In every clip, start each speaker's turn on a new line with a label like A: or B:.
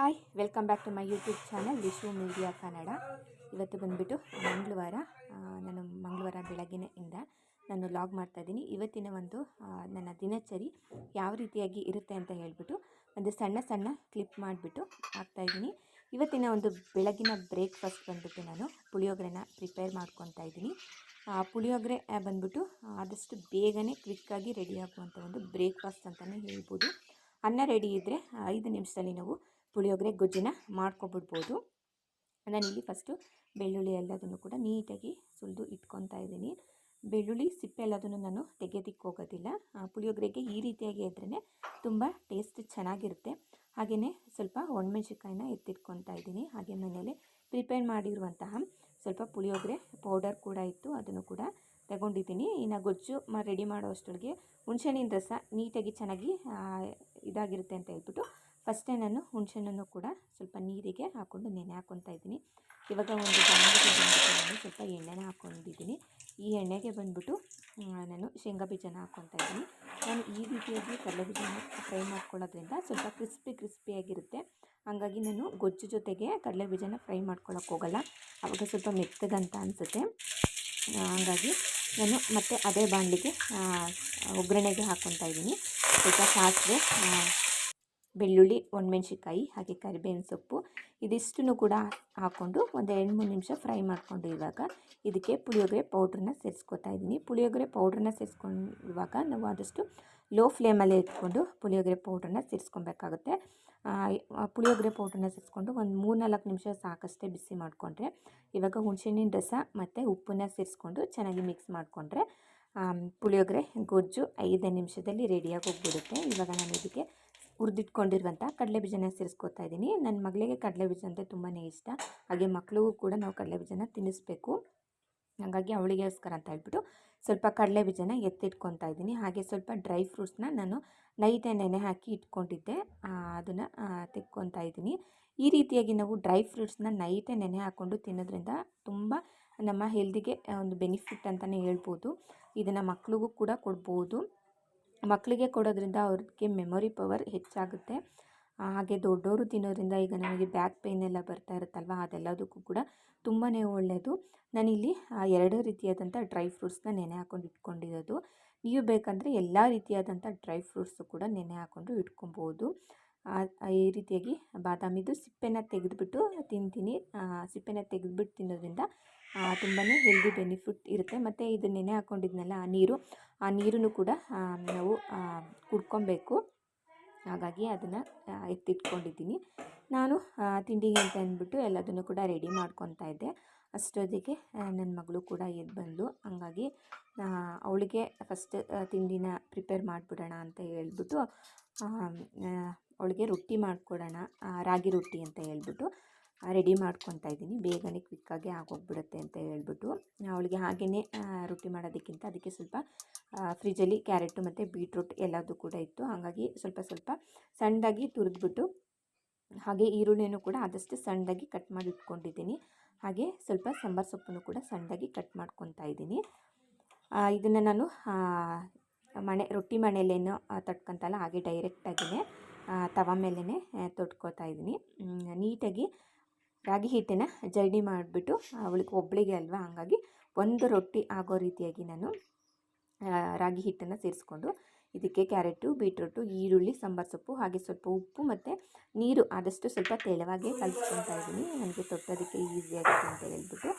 A: Hi welcome back to my YouTube channel Vishwa media Kannada ಇವತ್ತು ಬಂದುಬಿಟ್ಟು ಮಂಗಳವಾರ ನಾನು ಮಂಗಳವಾರ ಬೆಳಗ್ಗಿನಿಂದ ನಾನು ಲಾಗ್ ಮಾಡ್ತಾಯಿದ್ದೀನಿ ಇವತ್ತಿನ ಒಂದು ನನ್ನ ದಿನಚರಿ ಯಾವ ರೀತಿಯಾಗಿ ಇರುತ್ತೆ ಅಂತ ಹೇಳಿಬಿಟ್ಟು ಒಂದು ಸಣ್ಣ ಸಣ್ಣ ಕ್ಲಿಪ್ ಮಾಡಿಬಿಟ್ಟು ಹಾಕ್ತಾಯಿದ್ದೀನಿ ಇವತ್ತಿನ ಒಂದು ಬೆಳಗಿನ ಬ್ರೇಕ್ಫಾಸ್ಟ್ ಬಂದುಬಿಟ್ಟು ನಾನು ಪುಳಿಯೋಗರೆನ ಪ್ರಿಪೇರ್ ಮಾಡ್ಕೊತಾ ಇದ್ದೀನಿ. ಪುಳಿಯೋಗರೆ ಬಂದ್ಬಿಟ್ಟು ಆದಷ್ಟು ಬೇಗನೆ ಕ್ವಿಕ್ಕಾಗಿ ರೆಡಿ ಆಗುವಂಥ ಒಂದು ಬ್ರೇಕ್ಫಾಸ್ಟ್ ಅಂತಲೇ ಹೇಳ್ಬೋದು. ಅನ್ನ ರೆಡಿ ಇದ್ದರೆ ಐದು ನಿಮಿಷದಲ್ಲಿ ನಾವು ಪುಳಿಯೋಗರೆ ಗೊಜ್ಜನ್ನ ಮಾಡ್ಕೊಬಿಡ್ಬೋದು. ನಾನಿಲ್ಲಿ ಫಸ್ಟು ಬೆಳ್ಳುಳ್ಳಿ ಎಲ್ಲದನ್ನು ಕೂಡ ನೀಟಾಗಿ ಸುಲಿದು ಇಟ್ಕೊತಾ ಇದ್ದೀನಿ. ಬೆಳ್ಳುಳ್ಳಿ, ಸಿಪ್ಪೆ ಎಲ್ಲದನ್ನು ನಾನು ತೆಗೆಯೋದಕ್ಕೆ ಹೋಗೋದಿಲ್ಲ. ಪುಳಿಯೋಗರೆಗೆ ಈ ರೀತಿಯಾಗಿ ಇದ್ರೇ ತುಂಬ ಟೇಸ್ಟ್ ಚೆನ್ನಾಗಿರುತ್ತೆ. ಹಾಗೆಯೇ ಸ್ವಲ್ಪ ಒಣಮೆಣ್ಸಿನ್ಕಾಯಿನ ಎತ್ತಿಟ್ಕೊತಾ ಇದ್ದೀನಿ. ಹಾಗೆ ಮನೇಲಿ ಪ್ರಿಪೇರ್ ಮಾಡಿರುವಂತಹ ಸ್ವಲ್ಪ ಪುಳಿಯೋಗರೆ ಪೌಡರ್ ಕೂಡ ಇತ್ತು. ಅದನ್ನು ಕೂಡ ತಗೊಂಡಿದ್ದೀನಿ. ಇನ್ನು ಗೊಜ್ಜು ಮ ರೆಡಿ ಮಾಡೋ ಅಷ್ಟೊಳಗೆ ಹುಣಸೆಹಣ್ಣಿನ ರಸ ನೀಟಾಗಿ ಚೆನ್ನಾಗಿ ಇದಾಗಿರುತ್ತೆ ಅಂತ ಹೇಳ್ಬಿಟ್ಟು ಫಸ್ಟೇ ನಾನು ಹುಣಸೆಹಣ್ಣನ್ನು ಕೂಡ ಸ್ವಲ್ಪ ನೀರಿಗೆ ಹಾಕ್ಕೊಂಡು ನೆನೆ ಹಾಕ್ಕೊತಾ ಇದ್ದೀನಿ. ಇವಾಗ ಒಂದು ಬಾಣಲಿಗೆ ಸ್ವಲ್ಪ ಎಣ್ಣೆನ ಹಾಕ್ಕೊಂಡಿದ್ದೀನಿ ಈ ಎಣ್ಣೆಗೆ ಬಂದುಬಿಟ್ಟು ನಾನು ಶೇಂಗಾ ಬೀಜನ ಹಾಕ್ಕೊತಾ ಇದ್ದೀನಿ. ನಾನು ಈ ರೀತಿಯಾಗಿ ಕಡಲೆ ಬೀಜನ ಫ್ರೈ ಮಾಡ್ಕೊಳ್ಳೋದ್ರಿಂದ ಸ್ವಲ್ಪ ಕ್ರಿಸ್ಪಿ ಕ್ರಿಸ್ಪಿಯಾಗಿರುತ್ತೆ ಹಾಗಾಗಿ ನಾನು ಗೊಜ್ಜು ಜೊತೆಗೆ ಕಡಲೆ ಬೀಜನ ಫ್ರೈ ಮಾಡ್ಕೊಳ್ಳೋಕೆ ಹೋಗಲ್ಲ. ಆವಾಗ ಸ್ವಲ್ಪ ಮೆತ್ತಗಂತ ಅನಿಸುತ್ತೆ. ಹಾಗಾಗಿ ನಾನು ಮತ್ತೆ ಅದೇ ಬಾಣಲಿಗೆ ಒಗ್ಗರಣೆಗೆ ಹಾಕ್ಕೊತಾ ಇದ್ದೀನಿ. ಸ್ವಲ್ಪ ಸಾಸಿವೆ ಬೆಳ್ಳುಳ್ಳಿ, ಒಣಮೆಣ್ಸಿನ್ಕಾಯಿ, ಹಾಗೆ ಕರಿಬೇವಿನ ಸೊಪ್ಪು ಇದಿಷ್ಟನ್ನು ಕೂಡ ಹಾಕ್ಕೊಂಡು ಒಂದು ಎರಡು ಮೂರು ನಿಮಿಷ ಫ್ರೈ ಮಾಡಿಕೊಂಡು ಇವಾಗ ಇದಕ್ಕೆ ಪುಳಿಯೋಗರೆ ಪೌಡ್ರನ್ನ ಸೇರಿಸ್ಕೊತಾ ಇದ್ದೀನಿ. ಪುಳಿಯೋಗರೆ ಪೌಡ್ರನ್ನ ಸೇರಿಸ್ಕೊಳ್ಳುವಾಗ ನಾವು ಆದಷ್ಟು ಲೋ ಫ್ಲೇಮಲ್ಲೇ ಇಟ್ಕೊಂಡು ಪುಳಿಯೋಗರೆ ಪೌಡ್ರನ್ನ ಸೇರಿಸ್ಕೊಬೇಕಾಗುತ್ತೆ. ಪುಳಿಯೋಗರೆ ಪೌಡ್ರನ್ನ ಸೇರಿಸ್ಕೊಂಡು ಒಂದು ಮೂರು ನಾಲ್ಕು ನಿಮಿಷ ಸಾಕಷ್ಟೇ ಬಿಸಿ ಮಾಡಿಕೊಂಡ್ರೆ, ಇವಾಗ ಹುಣಸೆಹಣ್ಣಿನ ರಸ ಮತ್ತು ಉಪ್ಪನ್ನ ಸೇರಿಸ್ಕೊಂಡು ಚೆನ್ನಾಗಿ ಮಿಕ್ಸ್ ಮಾಡಿಕೊಂಡ್ರೆ ಪುಳಿಯೋಗರೆ ಗೊಜ್ಜು ಐದು ನಿಮಿಷದಲ್ಲಿ ರೆಡಿಯಾಗಿ ಹೋಗ್ಬಿಡುತ್ತೆ. ಇವಾಗ ನಾನು ಇದಕ್ಕೆ ಹುರಿದಿಟ್ಕೊಂಡಿರುವಂಥ ಕಡಲೆ ಬೀಜನ ಸೇರಿಸ್ಕೊತಾ ಇದ್ದೀನಿ. ನನ್ನ ಮಗಳಿಗೆ ಕಡಲೆ ಬೀಜ ಅಂದರೆ ತುಂಬಾ ಇಷ್ಟ. ಹಾಗೆ ಮಕ್ಕಳಿಗೂ ಕೂಡ ನಾವು ಕಡಲೆ ಬೀಜನ ತಿನ್ನಿಸ್ಬೇಕು ಹಾಗಾಗಿ ಅವಳಿಗೋಸ್ಕರ ಅಂತ ಹೇಳ್ಬಿಟ್ಟು ಸ್ವಲ್ಪ ಕಡಲೆ ಬೀಜನ ಎತ್ತಿಟ್ಕೊತಾ ಇದ್ದೀನಿ. ಹಾಗೆ ಸ್ವಲ್ಪ ಡ್ರೈ ಫ್ರೂಟ್ಸ್ನ ನಾನು ನೈಟೇ ನೆನೆ ಹಾಕಿ ಇಟ್ಕೊಂಡಿದ್ದೆ. ಅದನ್ನು ತೆಕ್ಕೊತಾ ಇದ್ದೀನಿ. ಈ ರೀತಿಯಾಗಿ ನಾವು ಡ್ರೈ ಫ್ರೂಟ್ಸ್ನ ನೈಟೇ ನೆನೆ ಹಾಕ್ಕೊಂಡು ತಿನ್ನೋದ್ರಿಂದ ತುಂಬ ನಮ್ಮ ಹೆಲ್ದಿಗೆ ಒಂದು ಬೆನಿಫಿಟ್ ಅಂತಲೇ ಹೇಳ್ಬೋದು. ಇದನ್ನು ಮಕ್ಳಿಗೂ ಕೂಡ ಕೊಡ್ಬೋದು. ಮಕ್ಕಳಿಗೆ ಕೊಡೋದ್ರಿಂದ ಅವ್ರಿಗೆ ಮೆಮೊರಿ ಪವರ್ ಹೆಚ್ಚಾಗುತ್ತೆ. ಹಾಗೆ ದೊಡ್ಡವರು ತಿನ್ನೋದ್ರಿಂದ ಈಗ ನಮಗೆ ಬ್ಯಾಕ್ ಪೇನ್ ಎಲ್ಲ ಬರ್ತಾ ಇರುತ್ತಲ್ವ? ಅದೆಲ್ಲದಕ್ಕೂ ಕೂಡ ತುಂಬಾ ಒಳ್ಳೆಯದು ನಾನಿಲ್ಲಿ ಎರಡು ರೀತಿಯಾದಂಥ ಡ್ರೈ ಫ್ರೂಟ್ಸ್ನ ನೆನೆ ಹಾಕ್ಕೊಂಡು ಇಟ್ಕೊಂಡಿರೋದು. ನೀವು ಬೇಕಂದರೆ ಎಲ್ಲ ರೀತಿಯಾದಂಥ ಡ್ರೈ ಫ್ರೂಟ್ಸು ಕೂಡ ನೆನೆ ಹಾಕ್ಕೊಂಡು ಇಟ್ಕೊಬೋದು. ಈ ರೀತಿಯಾಗಿ ಬಾದಾಮಿದು ಸಿಪ್ಪೆನ ತೆಗೆದುಬಿಟ್ಟು ತಿಂತೀನಿ. ಸಿಪ್ಪೆನ ತೆಗೆದುಬಿಟ್ಟು ತಿನ್ನೋದ್ರಿಂದ ತುಂಬಾ ಹೆಲ್ದಿ ಬೆನಿಫಿಟ್ ಇರುತ್ತೆ. ಮತ್ತು ಇದು ನೆನೆ ಹಾಕ್ಕೊಂಡಿದ್ನಲ್ಲ ಆ ನೀರು. ಆ ನೀರನ್ನು ಕೂಡ ನಾವು ಕುಡ್ಕೊಬೇಕು. ಹಾಗಾಗಿ ಅದನ್ನು ಎತ್ತಿಟ್ಕೊಂಡಿದ್ದೀನಿ. ನಾನು ತಿಂಡಿಗೆ ಅಂತ ಅಂದ್ಬಿಟ್ಟು ಎಲ್ಲದನ್ನು ಕೂಡ ರೆಡಿ ಮಾಡ್ಕೊತಾ ಇದ್ದೆ. ಅಷ್ಟೊತ್ತಿಗೆ ನನ್ನ ಮಗಳು ಕೂಡ ಎದ್ದು ಬಂದಳು ಹಂಗಾಗಿ ಅವಳಿಗೆ ಫಸ್ಟ್ ತಿಂಡಿನ ಪ್ರಿಪೇರ್ ಮಾಡಿಬಿಡೋಣ ಅಂತ ಹೇಳ್ಬಿಟ್ಟು ಅವಳಿಗೆ ರೊಟ್ಟಿ ಮಾಡಿಕೊಡೋಣ ರಾಗಿ ರೊಟ್ಟಿ ಅಂತ ಹೇಳ್ಬಿಟ್ಟು ರೆಡಿ ಮಾಡ್ಕೊತಾ ಇದ್ದೀನಿ. ಬೇಗನೆ ಕ್ವಿಕ್ಕಾಗಿ ಆಗೋಗ್ಬಿಡುತ್ತೆ ಅಂತ ಹೇಳ್ಬಿಟ್ಟು ಅವಳಿಗೆ ಹಾಗೆಯೇ ರೊಟ್ಟಿ ಮಾಡೋದಕ್ಕಿಂತ ಅದಕ್ಕೆ ಸ್ವಲ್ಪ ಫ್ರಿಜ್ಜಲ್ಲಿ ಕ್ಯಾರೆಟು ಮತ್ತು ಬೀಟ್ರೂಟ್ ಎಲ್ಲದೂ ಕೂಡ ಇತ್ತು. ಹಾಗಾಗಿ ಸ್ವಲ್ಪ ಸ್ವಲ್ಪ ಸಣ್ಣದಾಗಿ ತುರಿದ್ಬಿಟ್ಟು ಹಾಗೆ ಈರುಳ್ಳಿನೂ ಕೂಡ ಆದಷ್ಟು ಸಣ್ಣದಾಗಿ ಕಟ್ ಮಾಡಿ ಇಟ್ಕೊಂಡಿದ್ದೀನಿ. ಹಾಗೆ ಸ್ವಲ್ಪ ಸಾಂಬಾರು ಸೊಪ್ಪನ್ನು ಕೂಡ ಸಣ್ಣದಾಗಿ ಕಟ್ ಮಾಡ್ಕೊತಾ ಇದ್ದೀನಿ. ಇದನ್ನು ನಾನು ಮಣೆ, ರೊಟ್ಟಿ ಮಣೆಯಲ್ಲೇನೋ ತಟ್ಕೊತಲ್ಲ ಹಾಗೆ ಡೈರೆಕ್ಟಾಗಿಯೇ ತವ ಮೇಲೇ ತೊಟ್ಕೋತಾ ಇದ್ದೀನಿ. ನೀಟಾಗಿ ರಾಗಿ ಹಿಟ್ಟನ್ನು ಜರ್ನಿ ಮಾಡಿಬಿಟ್ಟು ಅವಳಿಗೆ ಒಬ್ಬಳಿಗೆ ಅಲ್ವಾ, ಹಾಗಾಗಿ ಒಂದು ರೊಟ್ಟಿ ಆಗೋ ರೀತಿಯಾಗಿ ನಾನು ರಾಗಿ ಹಿಟ್ಟನ್ನು ಸೇರಿಸ್ಕೊಂಡು ಇದಕ್ಕೆ ಕ್ಯಾರೆಟು, ಬೀಟ್ರೂಟು, ಈರುಳ್ಳಿ, ಸಾಂಬಾರು ಸೊಪ್ಪು, ಹಾಗೆ ಸ್ವಲ್ಪ ಉಪ್ಪು ಮತ್ತು ನೀರು ಆದಷ್ಟು ಸ್ವಲ್ಪ ತೆಳವಾಗೇ ಕಲಿಸ್ಕೊತಾ ಇದ್ದೀನಿ. ನನಗೆ ತೊಟ್ಟೋದಕ್ಕೆ ಈಸಿ ಆಗುತ್ತೆ ಅಂತ ಹೇಳ್ಬಿಟ್ಟು.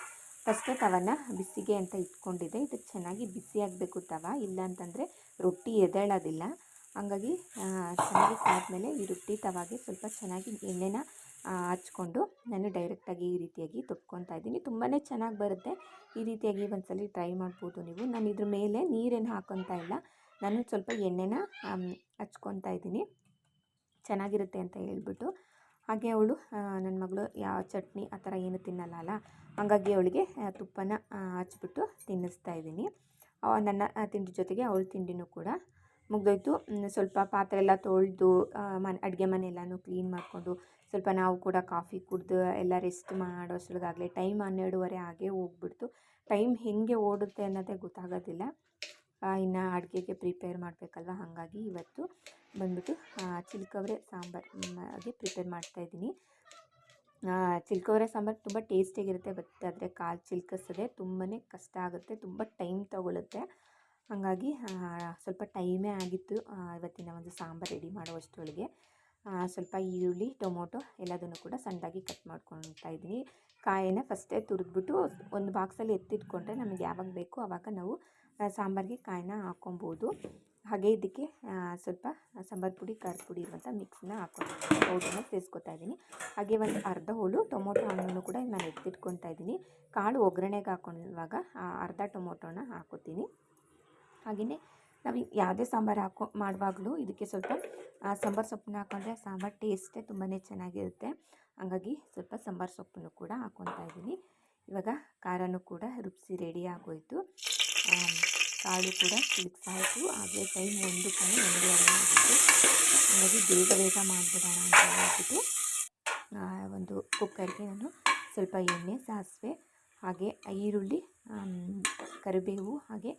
A: ಫಸ್ಟೇ ತವನ ಬಿಸಿಗೆ ಅಂತ ಇಟ್ಕೊಂಡಿದ್ದೆ. ಇದು ಚೆನ್ನಾಗಿ ಬಿಸಿ ಆಗಬೇಕು ತವ. ಇಲ್ಲ ಅಂತಂದರೆ ರೊಟ್ಟಿ ಎದೇಳೋದಿಲ್ಲ ಹಂಗಾಗಿ ಚೆನ್ನಾಗಿ ಕಾದ್ಮೇಲೆ ಈ ರೊಟ್ಟಿ ತವಾಗೆ ಸ್ವಲ್ಪ ಚೆನ್ನಾಗಿ ಎಣ್ಣೆನ ಹಚ್ಕೊಂಡು ನಾನು ಡೈರೆಕ್ಟಾಗಿ ಈ ರೀತಿಯಾಗಿ ತೊಟ್ಕೊತಾ ಇದ್ದೀನಿ. ತುಂಬಾ ಚೆನ್ನಾಗಿ ಬರುತ್ತೆ. ಈ ರೀತಿಯಾಗಿ ಒಂದ್ಸಲ ಟ್ರೈ ಮಾಡ್ಬೋದು ನೀವು. ನಾನು ಇದ್ರ ಮೇಲೆ ನೀರೇನು ಹಾಕೊತಾ ಇಲ್ಲ. ನಾನು ಸ್ವಲ್ಪ ಎಣ್ಣೆನ ಹಚ್ಕೊತಾ ಇದ್ದೀನಿ. ಚೆನ್ನಾಗಿರುತ್ತೆ ಅಂತ ಹೇಳ್ಬಿಟ್ಟು. ಹಾಗೆ ಅವಳು ನನ್ನ ಮಗಳು ಯಾವ ಚಟ್ನಿ ಆ ಥರ ಏನು ತಿನ್ನಲ್ಲ ಅಲ್ಲ? ಹಾಗಾಗಿ ಅವಳಿಗೆ ತುಪ್ಪನ ಹಚ್ಬಿಟ್ಟು ತಿನ್ನಿಸ್ತಾ ಇದ್ದೀನಿ. ನನ್ನ ತಿಂಡಿ ಜೊತೆಗೆ ಅವಳ ತಿಂಡಿನೂ ಕೂಡ ಮುಗ್ದೋಯ್ತು. ಸ್ವಲ್ಪ ಪಾತ್ರೆ ಎಲ್ಲ ತೊಳೆದು ಮನೆ, ಅಡುಗೆ ಮನೆ ಎಲ್ಲನೂ ಕ್ಲೀನ್ ಮಾಡಿಕೊಂಡು ಸ್ವಲ್ಪ ನಾವು ಕೂಡ ಕಾಫಿ ಕುಡಿದು ಎಲ್ಲ ರೆಸ್ಟ್ ಮಾಡೋ ಟೈಮ್ ಹನ್ನೆರಡುವರೆ ಆಗೇ ಹೋಗ್ಬಿಡ್ತು. ಟೈಮ್ ಹೇಗೆ ಓಡುತ್ತೆ ಅನ್ನೋದೇ ಗೊತ್ತಾಗೋದಿಲ್ಲ. ಇನ್ನು ಅಡುಗೆಗೆ ಪ್ರಿಪೇರ್ ಮಾಡಬೇಕಲ್ವ? ಹಾಗಾಗಿ ಇವತ್ತು ಬಂದ್ಬಿಟ್ಟು ಚಿಲ್ಕವರೆ ಆಗಿ ಪ್ರಿಪೇರ್ ಮಾಡ್ತಾಯಿದ್ದೀನಿ ಚಿಲ್ಕವರೆ ಸಾಂಬಾರು ತುಂಬ ಟೇಸ್ಟಿಯಾಗಿರುತ್ತೆ ಬಟ್ ಆದರೆ ಕಾಲು ಚಿಲ್ಕಿಸೋದೆ ತುಂಬಾ ಕಷ್ಟ ಆಗುತ್ತೆ, ತುಂಬ ಟೈಮ್ ತೊಗೊಳುತ್ತೆ. ಹಾಗಾಗಿ ಸ್ವಲ್ಪ ಟೈಮೇ ಆಗಿತ್ತು ಇವತ್ತಿನ ಒಂದು ಸಾಂಬಾರು ರೆಡಿ ಮಾಡುವಷ್ಟರೊಳಗೆ ಸ್ವಲ್ಪ ಈರುಳ್ಳಿ, ಟೊಮೊಟೊ ಎಲ್ಲದನ್ನು ಕೂಡ ಸಣ್ಣದಾಗಿ ಕಟ್ ಮಾಡ್ಕೊತಾ ಇದ್ದೀನಿ. ಕಾಯಿನ ಫಸ್ಟೇ ತುರಿದ್ಬಿಟ್ಟು ಒಂದು ಬಾಕ್ಸಲ್ಲಿ ಎತ್ತಿಟ್ಕೊಂಡ್ರೆ ನಮಗೆ ಯಾವಾಗ ಬೇಕು ಆವಾಗ ನಾವು ಸಾಂಬಾರಿಗೆ ಕಾಯಿನ ಹಾಕ್ಕೊಬೋದು. ಹಾಗೆ ಇದಕ್ಕೆ ಸ್ವಲ್ಪ ಸಾಂಬಾರು ಪುಡಿ ಖಾರದ ಪುಡಿ ಇರುವಂಥ ಮಿಕ್ಸ್ನ ಹಾಕೊಂಡು ಪೌಡ್ರನ್ನ ಸೇರಿಸ್ಕೊತಾ ಇದ್ದೀನಿ. ಹಾಗೆ ಒಂದು ಅರ್ಧ ಹೋಳು ಟೊಮೊಟೊ ಹಣ್ಣನ್ನು ಕೂಡ ನಾನು ಎತ್ತಿಟ್ಕೊತಾ ಇದ್ದೀನಿ. ಕಾಳು ಒಗ್ಗರಣೆಗೆ ಹಾಕೊಳ್ಳುವಾಗ ಅರ್ಧ ಟೊಮೊಟೊನ ಹಾಕೋತೀನಿ. ಹಾಗೆಯೇ ನಾವು ಯಾವುದೇ ಸಾಂಬಾರು ಹಾಕೋ, ಮಾಡುವಾಗಲೂ ಇದಕ್ಕೆ ಸ್ವಲ್ಪ ಸಾಂಬಾರು ಸೊಪ್ಪನ್ನ ಹಾಕೊಂಡ್ರೆ ಸಾಂಬಾರು ಟೇಸ್ಟೇ ತುಂಬಾ ಚೆನ್ನಾಗಿರುತ್ತೆ. ಹಾಗಾಗಿ ಸ್ವಲ್ಪ ಸಾಂಬಾರು ಸೊಪ್ಪನ್ನು ಕೂಡ ಹಾಕ್ಕೊತಾ ಇದ್ದೀನಿ. ಇವಾಗ ಖಾರನೂ ಕೂಡ ರುಬ್ಬಿಸಿ ರೆಡಿ ಆಗೋಯಿತು. ಕಾಳು ಕೂಡ ಆಯಿತು ಹಾಗೆ ಟೈಮ್ ಒಂದು ಕಡೆ ಒಂದೂವರೆ ಆಗಿತ್ತು ಹಾಗಾಗಿ ಬೇಗ ಬೇಗ ಮಾಡಿಬಿಡೋಣ ಅಂತ ಹೇಳ್ಬಿಟ್ಟು ಒಂದು ಕುಕ್ಕರ್ಗೆ ನಾನು ಸ್ವಲ್ಪ ಎಣ್ಣೆ ಸಾಸಿವೆ, ಹಾಗೆ ಈರುಳ್ಳಿ ಕರಿಬೇವು, ಹಾಗೆ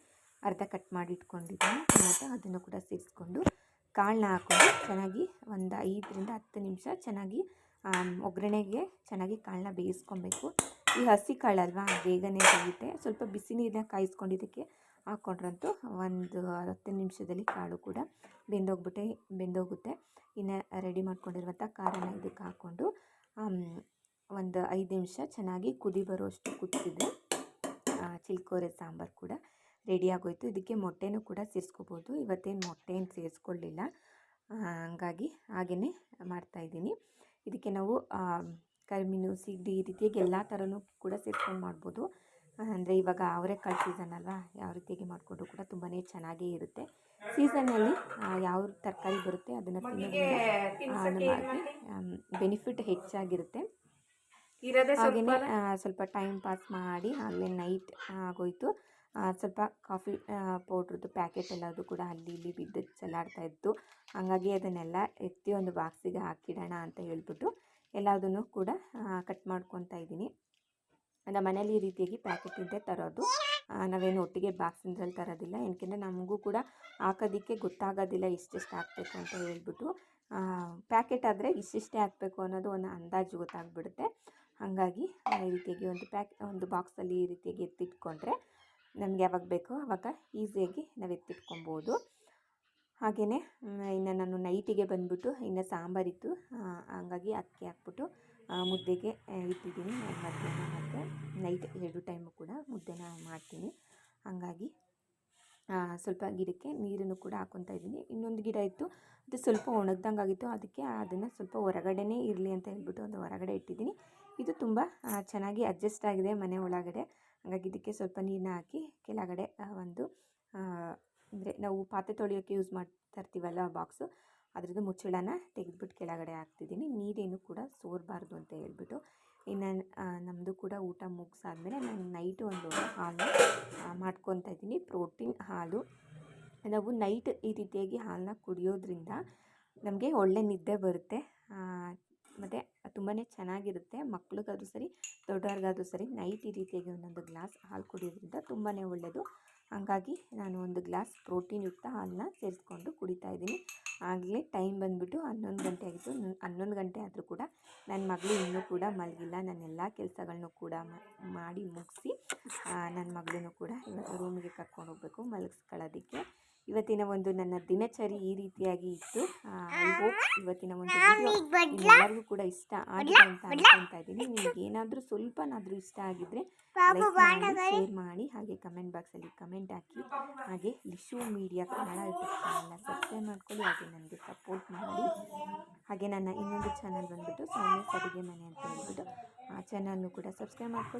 A: ಅರ್ಧ ಕಟ್ ಮಾಡಿ ಇಟ್ಕೊಂಡಿದ್ದೀನಿ ಟೊಮೊಟೊ ಅದನ್ನು ಕೂಡ ಸೇರಿಸ್ಕೊಂಡು ಕಾಳನ್ನ ಹಾಕೊಂಡು ಚೆನ್ನಾಗಿ ಒಂದು ಐದರಿಂದ ಹತ್ತು ನಿಮಿಷ ಚೆನ್ನಾಗಿ ಒಗ್ಗರಣೆಗೆ ಚೆನ್ನಾಗಿ ಕಾಳನ್ನ ಬೇಯಿಸ್ಕೊಬೇಕು. ಈ ಹಸಿ ಕಾಳಲ್ವಾ ಬೇಗನೆ ಬೇಯುತ್ತೆ. ಸ್ವಲ್ಪ ಬಿಸಿ ನೀರನ್ನ ಕಾಯಿಸ್ಕೊಂಡಿದ್ದಕ್ಕೆ ಹಾಕ್ಕೊಂಡ್ರಂತೂ ಒಂದು ಹತ್ತು ನಿಮಿಷದಲ್ಲಿ ಕಾಳು ಕೂಡ ಬೆಂದೋಗ್ಬಿಟ್ಟೆ, ಬೆಂದೋಗುತ್ತೆ. ಇನ್ನು ರೆಡಿ ಮಾಡ್ಕೊಂಡಿರುವಂಥ ಖಾರನ ಇದಕ್ಕೆ ಹಾಕ್ಕೊಂಡು ಒಂದು ಐದು ನಿಮಿಷ ಚೆನ್ನಾಗಿ ಕುದಿ ಬರುವಷ್ಟು ಕುದಿಸಿದೆ ಚಿಲ್ಕೋರೆ ಸಾಂಬಾರು ಕೂಡ ರೆಡಿ ಆಗೋಯ್ತು. ಇದಕ್ಕೆ ಮೊಟ್ಟೆನೂ ಕೂಡ ಸೇರಿಸ್ಕೋಬೋದು. ಇವತ್ತೇನು ಮೊಟ್ಟೆ ಏನು ಸೇರಿಸ್ಕೊಳ್ಳಿಲ್ಲ ಹಂಗಾಗಿ ಹಾಗೆಯೇ ಮಾಡ್ತಾಯಿದ್ದೀನಿ ಇದಕ್ಕೆ ನಾವು ಕರಿಮೀನು ಸಿಗಡಿ ಈ ರೀತಿಯಾಗಿ ಎಲ್ಲ ಥರನೂ ಕೂಡ ಸೇರ್ಕೊಂಡು ಮಾಡ್ಬೋದು. ಅಂದರೆ ಇವಾಗ ಅವರೆಕಾಳು ಸೀಸನ್ ಅಲ್ವಾ ಯಾವ ರೀತಿಯಾಗಿ ಮಾಡಿಕೊಂಡ್ರು ಕೂಡ ತುಂಬಾ ಚೆನ್ನಾಗೇ ಇರುತ್ತೆ. ಸೀಸನ್ನಲ್ಲಿ ಯಾವ ತರಕಾರಿ ಬರುತ್ತೆ ಅದನ್ನು ತಿನ್ನೋದ್ರಿಂದ ಬೆನಿಫಿಟ್ ಹೆಚ್ಚಾಗಿರುತ್ತೆ. ಹಾಗೆಯೇ ಸ್ವಲ್ಪ ಟೈಮ್ ಪಾಸ್ ಮಾಡಿ ಆಮೇಲೆ ನೈಟ್ ಆಗೋಯಿತು. ಸ್ವಲ್ಪ ಕಾಫಿ ಪೌಡ್ರದ್ದು ಪ್ಯಾಕೆಟ್ ಎಲ್ಲದು ಕೂಡ ಅಲ್ಲಿ ಇಲ್ಲಿ ಬಿದ್ದು ಚೆಲ್ಲಾಡ್ತಾ ಇತ್ತು. ಹಾಗಾಗಿ ಅದನ್ನೆಲ್ಲ ಎತ್ತಿ ಒಂದು ಬಾಕ್ಸಿಗೆ ಹಾಕಿಡೋಣ ಅಂತ ಹೇಳ್ಬಿಟ್ಟು ಎಲ್ಲದನ್ನು ಕೂಡ ಕಟ್ ಮಾಡ್ಕೊತಾ ಇದ್ದೀನಿ. ನಮ್ಮ ಮನೇಲಿ ಈ ರೀತಿಯಾಗಿ ಪ್ಯಾಕೆಟಿಂದ ತರೋದು. ನಾವೇನು ಒಟ್ಟಿಗೆ ಬಾಕ್ಸಿಂದ್ರಲ್ಲಿ ತರೋದಿಲ್ಲ. ಏಕೆಂದರೆ ನಮಗೂ ಕೂಡ ಹಾಕೋದಕ್ಕೆ ಗೊತ್ತಾಗೋದಿಲ್ಲ ಇಷ್ಟೆಷ್ಟು ಹಾಕಬೇಕು ಅಂತ ಹೇಳ್ಬಿಟ್ಟು. ಪ್ಯಾಕೆಟ್ ಆದರೆ ಇಷ್ಟಿಷ್ಟೇ ಹಾಕಬೇಕು ಅನ್ನೋದು ಒಂದು ಅಂದಾಜು ಗೊತ್ತಾಗ್ಬಿಡುತ್ತೆ. ಹಾಗಾಗಿ ಈ ರೀತಿಯಾಗಿ ಒಂದು ಪ್ಯಾಕ್, ಒಂದು ಬಾಕ್ಸಲ್ಲಿ ಈ ರೀತಿಯಾಗಿ ಎತ್ತಿಟ್ಕೊಂಡ್ರೆ ನಮ್ಗೆ ಯಾವಾಗ ಬೇಕೋ ಆವಾಗ ಈಸಿಯಾಗಿ ನಾವು ಎತ್ತಿಟ್ಕೊಬೋದು. ಹಾಗೆಯೇ ಇನ್ನು ನಾನು ನೈಟಿಗೆ ಬಂದುಬಿಟ್ಟು ಇನ್ನು ಸಾಂಬಾರಿತ್ತು. ಹಂಗಾಗಿ ಅಕ್ಕಿ ಹಾಕ್ಬಿಟ್ಟು ಮುದ್ದೆಗೆ ಇಟ್ಟಿದ್ದೀನಿ. ಮಧ್ಯಾಹ್ನ ಮತ್ತು ನೈಟ್ ಎರಡು ಟೈಮು ಕೂಡ ಮುದ್ದೆನ ಮಾಡ್ತೀನಿ. ಹಾಗಾಗಿ ಸ್ವಲ್ಪ ಗಿಡಕ್ಕೆ ನೀರನ್ನು ಕೂಡ ಹಾಕ್ಕೊತಾ ಇದ್ದೀನಿ. ಇನ್ನೊಂದು ಗಿಡ ಇತ್ತು. ಅದು ಸ್ವಲ್ಪ ಒಣಗ್ದಂಗೆ ಆಗಿತ್ತು. ಅದಕ್ಕೆ ಅದನ್ನು ಸ್ವಲ್ಪ ಹೊರಗಡೆನೇ ಇರಲಿ ಅಂತ ಹೇಳ್ಬಿಟ್ಟು ಅದು ಹೊರಗಡೆ ಇಟ್ಟಿದ್ದೀನಿ. ಇದು ತುಂಬ ಚೆನ್ನಾಗಿ ಅಡ್ಜಸ್ಟ್ ಆಗಿದೆ ಮನೆ ಒಳಗಡೆ. ಹಾಗಾಗಿ ಇದಕ್ಕೆ ಸ್ವಲ್ಪ ನೀರನ್ನ ಹಾಕಿ ಕೆಳಗಡೆ ಒಂದು ಅಂದರೆ ನಾವು ಪಾತ್ರೆ ತೊಳೆಯೋಕ್ಕೆ ಯೂಸ್ ಮಾಡ್ತಾ ಇರ್ತೀವಲ್ಲ ಬಾಕ್ಸು ಅದರದ್ದು ಮುಚ್ಚಳನ ತೆಗೆದ್ಬಿಟ್ಟು ಕೆಳಗಡೆ ಹಾಕ್ತಿದ್ದೀನಿ. ನೀರೇನು ಕೂಡ ಸೋರಬಾರ್ದು ಅಂತ ಹೇಳ್ಬಿಟ್ಟು, ಇನ್ನು ನಮ್ಮದು ಕೂಡ ಊಟ ಮುಗಿಸಾದ್ಮೇಲೆ ನಾನು ನೈಟು ಒಂದು ಹಾಲು ಮಾಡ್ಕೊತಾ ಇದ್ದೀನಿ. ಪ್ರೋಟೀನ್ ಹಾಲು, ನಾವು ನೈಟ್ ಈ ರೀತಿಯಾಗಿ ಹಾಲನ್ನ ಕುಡಿಯೋದ್ರಿಂದ ನಮಗೆ ಒಳ್ಳೆ ನಿದ್ದೆ ಬರುತ್ತೆ. ಮತ್ತು ತುಂಬಾ ಚೆನ್ನಾಗಿರುತ್ತೆ. ಮಕ್ಳಿಗಾದ್ರೂ ಸರಿ, ದೊಡ್ಡವ್ರಿಗಾದ್ರೂ ಸರಿ ನೈಟ್ ಈ ರೀತಿಯಾಗಿ ಒಂದೊಂದು ಗ್ಲಾಸ್ ಹಾಲು ಕುಡಿಯೋದ್ರಿಂದ ತುಂಬಾ ಒಳ್ಳೆಯದು ಹಾಗಾಗಿ ನಾನು ಒಂದು ಗ್ಲಾಸ್ ಪ್ರೋಟೀನ್ ಯುಕ್ತ ಹಾಲನ್ನ ಸೇರಿಸ್ಕೊಂಡು ಕುಡಿತಾ ಇದ್ದೀನಿ. ಆಗಲೇ ಟೈಮ್ ಬಂದುಬಿಟ್ಟು ಹನ್ನೊಂದು ಗಂಟೆ ಆಗಿತ್ತು. ಹನ್ನೊಂದು ಗಂಟೆ ಆದರೂ ಕೂಡ ನನ್ನ ಮಗಳು ಇನ್ನೂ ಕೂಡ ಮಲಗಿಲ್ಲ. ನನ್ನ ಎಲ್ಲ ಕೆಲಸಗಳನ್ನು ಕೂಡ ಮಾಡಿ ಮುಗಿಸಿ ನನ್ನ ಮಗಳನ್ನು ಕೂಡ ರೂಮಿಗೆ ಕರ್ಕೊಂಡು ಹೋಗಬೇಕು, ಮಲಗಿಸ್ಕೊಳ್ಳೋದಕ್ಕೆ. ಇವತ್ತಿನ ಒಂದು ನನ್ನ ದಿನಚರಿ ಈ ರೀತಿಯಾಗಿ ಇತ್ತು. ಐ ಹೋಪ್ ಇವತ್ತಿನ ಒಂದು ಎಲ್ಲರಿಗೂ ಕೂಡ ಇಷ್ಟ ಆಗಿದೆ ಅಂತ ಅನ್ಕೊತಾ ಇದ್ದೀನಿ. ನಿಮ್ಗೆ ಏನಾದರೂ ಸ್ವಲ್ಪನಾದರೂ ಇಷ್ಟ ಆಗಿದ್ರೆ ಲೈಕ್ ಮಾಡಿ ಶೇರ್ ಮಾಡಿ ಹಾಗೆ ಕಮೆಂಟ್ ಬಾಕ್ಸಲ್ಲಿ ಕಮೆಂಟ್ ಹಾಕಿ. ಹಾಗೆ ಇಶು ಮೀಡಿಯಾ ಕನ್ನಡ ಚಾನಲ್ನ ಸಬ್ಸ್ಕ್ರೈಬ್ ಮಾಡ್ಕೊಳ್ಳಿ ಹಾಗೆ ನನಗೆ ಸಪೋರ್ಟ್ ಮಾಡಿ. ಹಾಗೆ ನನ್ನ ಇನ್ನೊಂದು ಚಾನಲ್ ಬಂದ್ಬಿಟ್ಟು ಸೌಮ್ಯ ಅಡುಗೆ ಮನೆ ಅಂತ ಹೇಳ್ಬಿಟ್ಟು ಆ ಚಾನಲ್ನು ಕೂಡ ಸಬ್ಸ್ಕ್ರೈಬ್ ಮಾಡ್ಕೊಳ್ಳಿ.